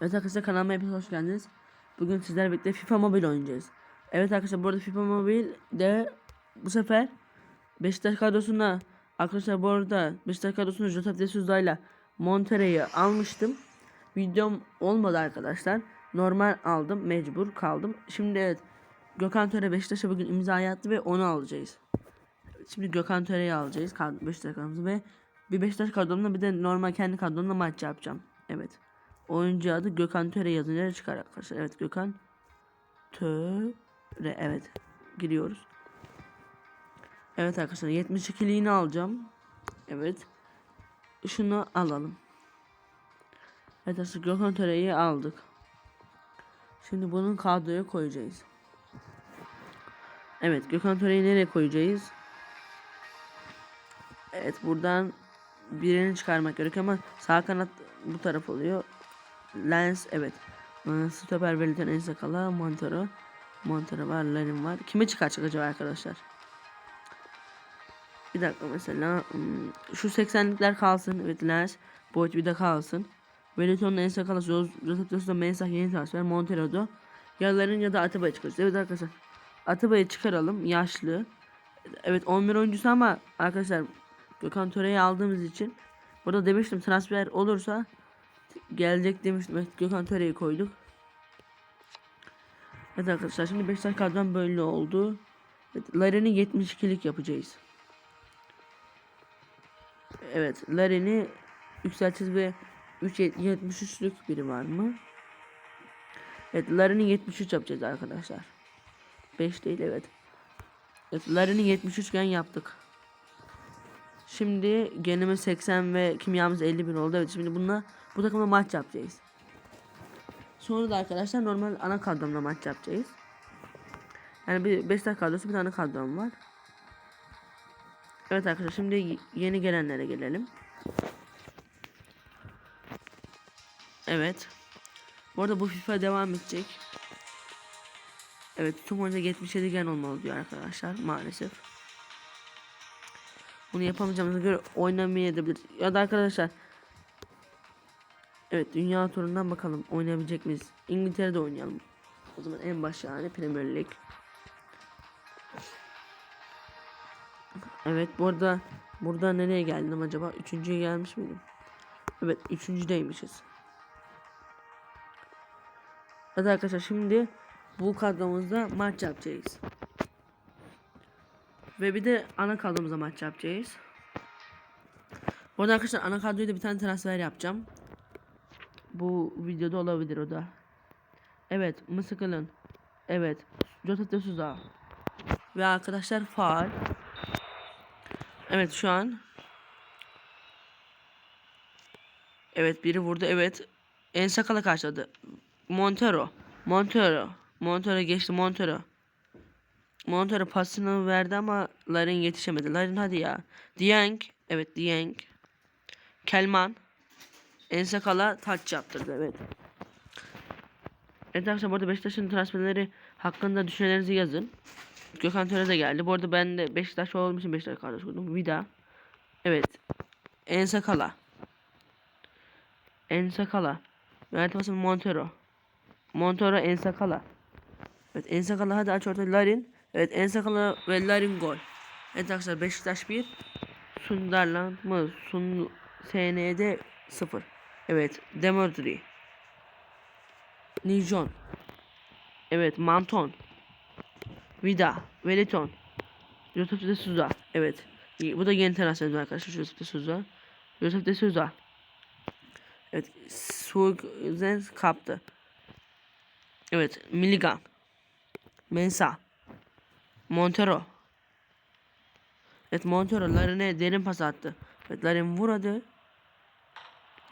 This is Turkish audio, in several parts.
Evet arkadaşlar kanalıma hepiniz hoş geldiniz. Bugün sizlerle birlikte FIFA Mobile oynayacağız. Evet arkadaşlar bu arada FIFA Mobile de bu sefer Beşiktaş kadrosuna arkadaşlar bu arada Beşiktaş kadrosuna Josep de ile Monterrey'i almıştım. Videom olmadı arkadaşlar. Normal aldım mecbur kaldım. Şimdi evet Gökhan Töre Beşiktaş'a bugün imza attı ve onu alacağız. Şimdi Gökhan Töre'yi alacağız Beşiktaş kadromuzu ve bir Beşiktaş kadromla bir de normal kendi kadromla maç yapacağım. Evet. Oyuncu adı Gökhan Töre yazınca çıkar arkadaşlar. Evet Gökhan Töre evet giriyoruz. Evet arkadaşlar 72'liğini alacağım. Evet. Şunu alalım. Evet arkadaşlar Gökhan Töre'yi aldık. Şimdi bunun kadroya koyacağız. Evet Gökhan Töre'yi nereye koyacağız? Evet buradan birini çıkarmak gerekiyor ama sağ kanat bu taraf oluyor. Lens evet. Stoper Wellington en sakala Montero. Montero var, Larin var. Kime çıkaracak acaba arkadaşlar? Bir dakika mesela hmm, şu 80'likler kalsın. Evet Lens. Boyd bir de kalsın. Wellington'un en sakala Joseph Dosta Mensah yeni transfer. Montero'da. Ya Larin ya da Atiba'yı çıkaracağız. Evet arkadaşlar. Atiba'yı çıkaralım. Yaşlı. Evet 11 oyuncusu ama arkadaşlar Gökhan Töre'yi aldığımız için burada demiştim transfer olursa gelecek demiştim. Evet, Gökhan Töre'yi koyduk. Evet arkadaşlar şimdi Beşiktaş kadron böyle oldu. Evet, Larin'i 72'lik yapacağız. Evet Larin'i yükselteceğiz ve 3 73'lük biri var mı? Evet Larin'i 73 yapacağız arkadaşlar. 5 değil evet. Evet Larin'i 73 gen yaptık. Şimdi genimiz 80 ve kimyamız 51 oldu. Evet şimdi bununla bu takımla maç yapacağız. Sonra da arkadaşlar normal ana kadromla maç yapacağız. Yani bir Beşiktaş kadrosu bir tane kadrom var. Evet arkadaşlar şimdi yeni gelenlere gelelim. Evet. Bu arada bu FIFA devam edecek. Evet tüm oyuncu 77 gen olmalı diyor arkadaşlar maalesef. Bunu yapamayacağımıza göre oynamayabilir. Ya da arkadaşlar Evet dünya turundan bakalım oynayabilecek miyiz? İngiltere'de oynayalım. O zaman en baş yani Premier Lig. Evet bu arada burada nereye geldim acaba? Üçüncüye gelmiş miydim? Evet üçüncüdeymişiz. Evet arkadaşlar şimdi bu kadromuzda maç yapacağız. Ve bir de ana kadromuza maç yapacağız. Bu arada arkadaşlar ana kadroya da bir tane transfer yapacağım. Bu videoda olabilir o da. Evet Mısıkılın. Evet. Jota de Souza. Ve arkadaşlar faal. Evet şu an. Evet biri vurdu evet. En sakala karşıladı. Montero. Montero. Montero geçti Montero. Montero pasını verdi ama Larin yetişemedi. Larin hadi ya. Dieng. Evet Dieng. Kelman. Ensakala taç yaptırdı evet. Evet arkadaşlar bu arada Beşiktaş'ın transferleri hakkında düşüncelerinizi yazın. Gökhan Töre de geldi. Bu arada ben de Beşiktaş olduğum için Beşiktaş kardeş oldum. Vida. Evet. Ensakala. Ensakala. Mert Hasan Montero. Montero Ensakala. Evet Ensakala hadi aç orta Larin. Evet Ensakala ve Larin gol. Evet arkadaşlar Beşiktaş 1. Sunderland mı? Sun SN'de 0. Evet Demodri. Nijon. Evet Manton. Vida. Veliton. Joseph de Souza. Evet. Bu da yeni transfer arkadaşlar. Joseph de Souza. Joseph de Souza. Evet. Suzen kaptı. Evet. Milligan. Mensa. Montero. Evet Montero Larin'e derin pas attı. Evet Larin vur hadi.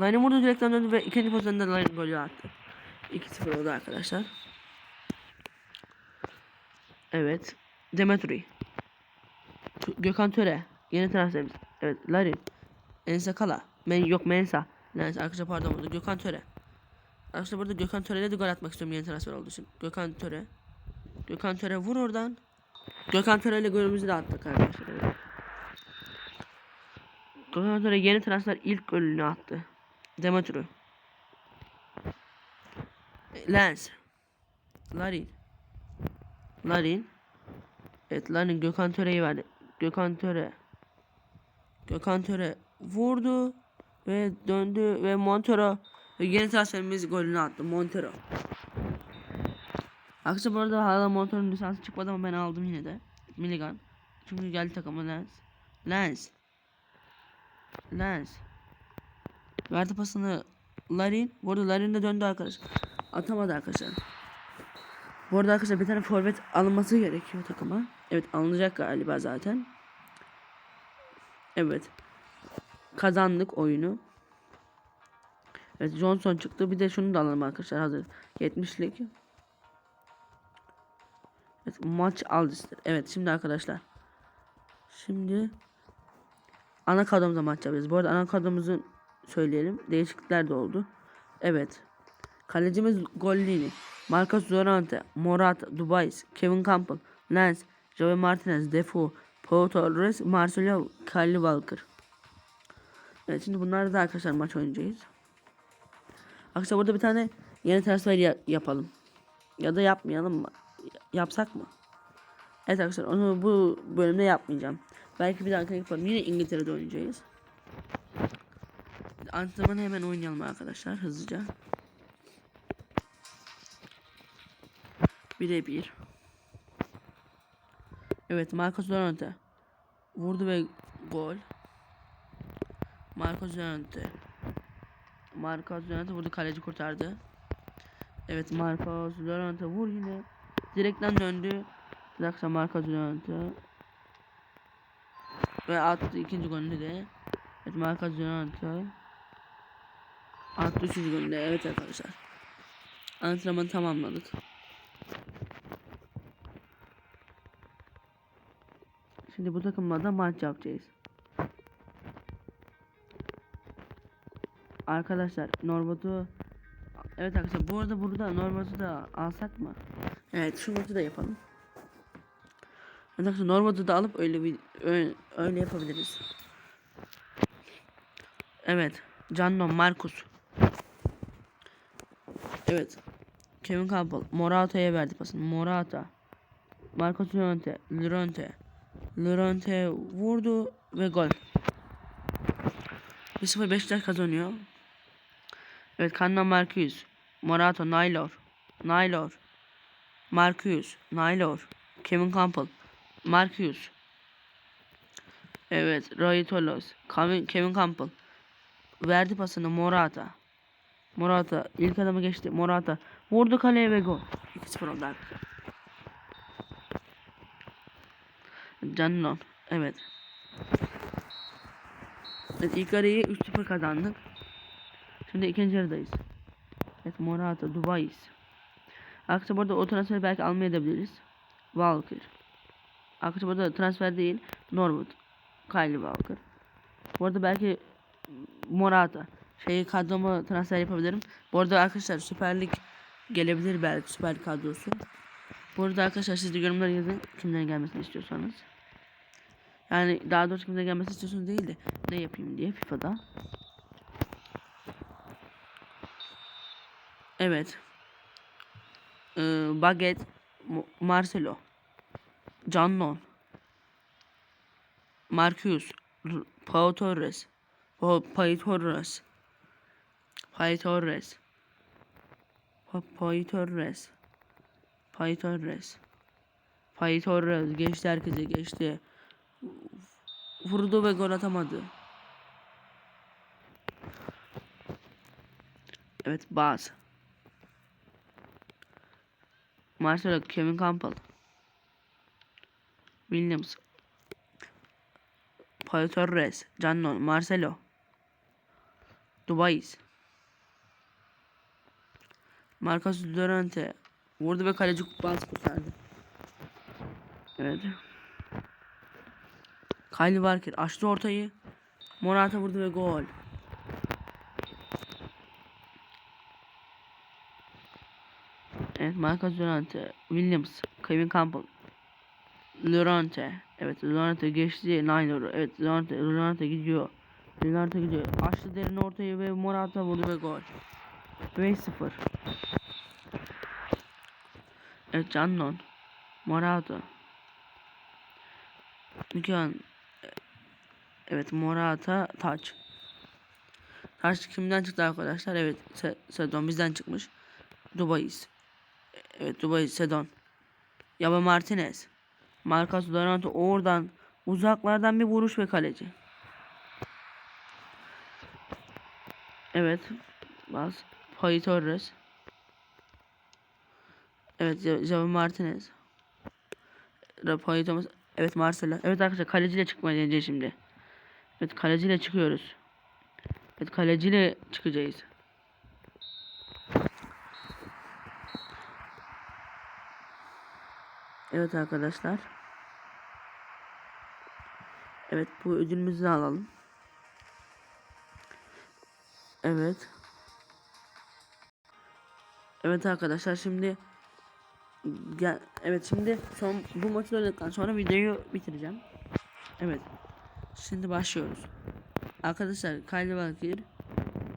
Larin vurdu direkten döndü ve ikinci pozisyonda Larin golü attı. 2-0 oldu arkadaşlar. Evet. Demetri. Gökhan Töre. Yeni transferimiz. Evet Larin. Ensakala. Men yok Mensa. Neyse arkadaşlar pardon burada Gökhan Töre. Arkadaşlar burada Gökhan Töre'yle de gol atmak istiyorum yeni transfer olduğu için. Gökhan Töre. Gökhan Töre vur oradan. Gökhan Töre ile golümüzü de attık arkadaşlar. Evet. Gökhan Töre yeni transfer ilk golünü attı. Demetri. Lens. Larin. Larin. Evet Larin Gökhan Töre'yi verdi. Gökhan Töre. Gökhan Töre vurdu ve döndü ve Montero ve yeni transferimiz golünü attı Montero. Aksi bu arada hala Montero'nun lisansı çıkmadı ama ben aldım yine de. Milligan. Çünkü geldi takıma Lens. Lens. Lens. Verdi pasını Larin. Bu arada Larin de döndü arkadaşlar. Atamadı arkadaşlar. Bu arada arkadaşlar bir tane forvet alınması gerekiyor takıma. Evet alınacak galiba zaten. Evet. Kazandık oyunu. Evet Johnson çıktı. Bir de şunu da alalım arkadaşlar hazır. 70'lik. Evet maç aldıstır. Evet şimdi arkadaşlar. Şimdi ana kadromuza maç yapacağız. Bu arada ana kadromuzu söyleyelim. Değişiklikler de oldu. Evet. Kalecimiz Gollini, Marcos Llorente, Morata, Dubais, Kevin Campbell, Lens, Javi Martinez, Defoe, Pau Torres, Marcelo, Kyle Walker. Evet şimdi bunları da arkadaşlar maç oynayacağız. Arkadaşlar burada bir tane yeni transfer ya- yapalım. Ya da yapmayalım mı? Yapsak mı? Evet arkadaşlar onu bu bölümde yapmayacağım. Belki bir dahaki yapalım. Yine İngiltere'de oynayacağız. Antrenmanı hemen oynayalım arkadaşlar hızlıca. Bire bir. Evet Marcos Llorente. Vurdu ve gol. Marcos Llorente. Marcos Llorente vurdu kaleci kurtardı. Evet Marcos Llorente vur yine. Direkten döndü. Bir dakika Marcos Llorente. Ve attı ikinci golünü de. Evet Marcos Llorente. Attı üçüncü golünü de. Evet arkadaşlar. Antrenmanı tamamladık. Şimdi bu takımla da maç yapacağız. Arkadaşlar Norbat'u Evet arkadaşlar bu arada burada Norbat'u da alsak mı? Evet şu maçı da yapalım. Arkadaşlar Norbat'u da alıp öyle bir öyle, öyle yapabiliriz. Evet. Cannon Marcus. Evet. Kevin Campbell Morata'ya verdi pasını. Morata. Marcos Llorente. Llorente. Llorente vurdu ve gol. 1-0 Beşiktaş kazanıyor. Evet Kanna Marcus. Morata Naylor. Naylor. Marcus. Naylor. Kevin Campbell. Marcus. Evet Ray Tolos. Kevin, Kevin Campbell. Verdi pasını Morata. Morata ilk adamı geçti. Morata vurdu kaleye ve gol. 2-0 oldu arkadaşlar. Cannon. Evet. Evet ilk arayı 3-0 kazandık. Şimdi ikinci yarıdayız. Evet Morata, Dubais. Arkadaşlar burada o transferi belki almayabiliriz. Walker. Arkadaşlar burada transfer değil. Norwood. Kyle Walker. Bu arada belki Morata. Şeyi kadroma transfer yapabilirim. Bu arada arkadaşlar Süper Lig gelebilir belki Süper Lig kadrosu. Bu arada arkadaşlar siz de yorumlara yazın kimlerin gelmesini istiyorsanız. Yani daha doğrusu kimlerin gelmesini istiyorsanız değil de ne yapayım diye FIFA'da. Evet. Ee, Baget, Marcelo, Cannon, Marcus, Pau Torres, Pau Torres, Pay Torres, Pa- Pay Torres, Pay Torres, Pay Torres geçti herkese geçti. Vurdu ve gol atamadı. Evet Baz. Marcelo, Kevin Campbell. Williams. Paul Torres, Cannon, Marcelo. Dubais. Marcos Llorente. Vurdu ve kaleci Baz kurtardı. Evet. Kyle Walker açtı ortayı. Morata vurdu ve gol. Evet Marcos Llorente, Williams, Kevin Campbell, Llorente. Evet Llorente geçti Naylor'u. Evet Llorente, Llorente gidiyor. Llorente gidiyor. Açtı derin ortayı ve Morata vurdu ve gol. 5-0. Evet Cannon. Morata. Mükemmel. Evet Morata Taç. Taç kimden çıktı arkadaşlar? Evet Se Sedon bizden çıkmış. Dubai's. Evet Dubai Sedon. Yaba Martinez. Marcos Llorente oradan uzaklardan bir vuruş ve kaleci. Evet. Bas. Pay Torres. Evet Javi Martinez. Rafael Thomas. Evet Marcelo. Evet arkadaşlar kaleciyle çıkmaya deneyeceğiz şimdi. Evet kaleciyle çıkıyoruz. Evet kaleciyle çıkacağız. Evet arkadaşlar. Evet bu ödülümüzü alalım. Evet. Evet arkadaşlar şimdi gel evet şimdi son bu maçı oynadıktan sonra videoyu bitireceğim. Evet. Şimdi başlıyoruz. Arkadaşlar Kyle Walker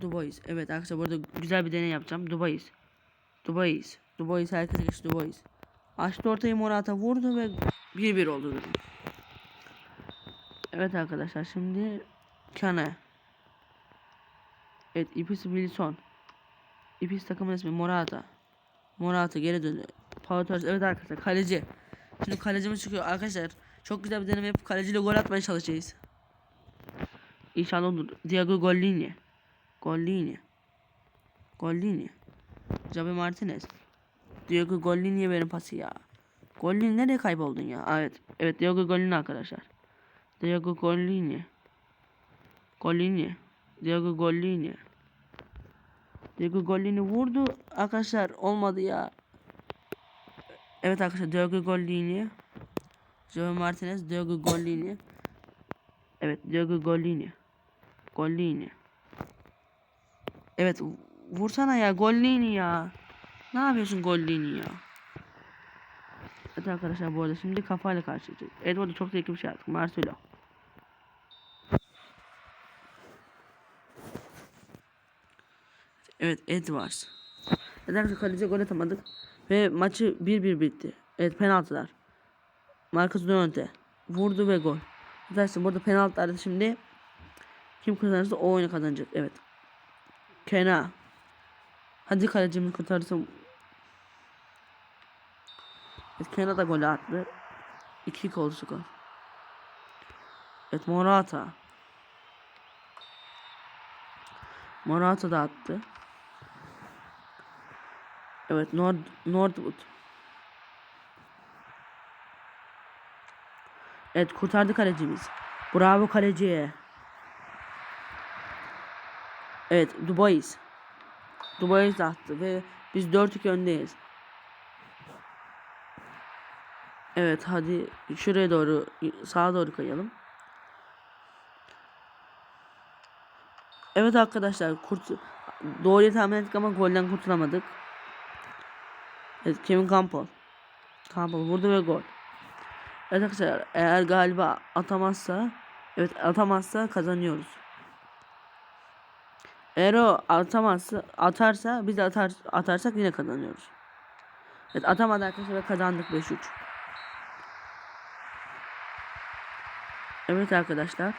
Dubai's. Evet arkadaşlar burada güzel bir deney yapacağım. Dubai's. Dubai's. Dubai's herkese geçti Dubai's. Açtı ortayı Morata vurdu ve 1-1 oldu durum. Evet arkadaşlar şimdi Kane. Evet Ipis Wilson. Ipis takımın ismi Morata. Morata geri döndü. Pau Torres. Evet arkadaşlar kaleci. Şimdi kalecimiz çıkıyor arkadaşlar. Çok güzel bir deneme yapıp kaleciyle gol atmaya çalışacağız. İnşallah olur. Diego Gollini. Gollini. Gollini. Javi Martinez. Diego Gollini'ye verin pası ya. Gollini nereye kayboldun ya? Evet. Evet Diego Gollini arkadaşlar. Diego Gollini. Gollini. Diego Gollini. Diego Gollini vurdu. Arkadaşlar olmadı ya. Evet arkadaşlar Diego Gollini. Joe Martinez, Diego Gollini. Evet Diego Gollini. Gollini. Evet vursana ya Gollini ya. Ne yapıyorsun Gollini ya? Evet arkadaşlar bu arada şimdi kafayla karşılayacak. Evet orada çok zevkli bir şey yaptık. Marcelo. Evet Edwards. Evet arkadaşlar kaleciye gol atamadık. Ve maçı 1-1 bitti. Evet penaltılar. Marcus Llorente vurdu ve gol. Arkadaşlar burada penaltılarda şimdi kim kazanırsa o oyunu kazanacak. Evet. Kena. Hadi kalecimiz kurtarsın. Kena da gol attı. 2 oldu skor. Evet Morata. Morata da attı. Evet Nord Nordwood. Evet kurtardı kalecimiz. Bravo kaleciye. Evet Dubai's. Dubai's attı ve biz 4-2 öndeyiz. Evet hadi şuraya doğru sağa doğru kayalım. Evet arkadaşlar kurt doğruyu tahmin ettik ama golden kurtulamadık. Evet Kevin Campbell. Campbell vurdu ve gol. Evet arkadaşlar eğer galiba atamazsa evet atamazsa kazanıyoruz. Eğer o atamazsa atarsa biz de atar, atarsak yine kazanıyoruz. Evet atamadı arkadaşlar ve kazandık 5-3. Evet arkadaşlar.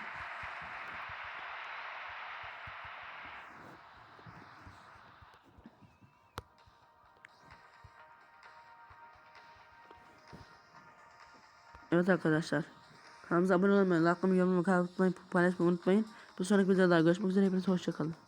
Evet arkadaşlar. Kanalımıza abone olmayı, like olmayı, yorum yapmayı, paylaşmayı unutmayın. Bir sonraki videoda görüşmek üzere. Hepinize hoşçakalın.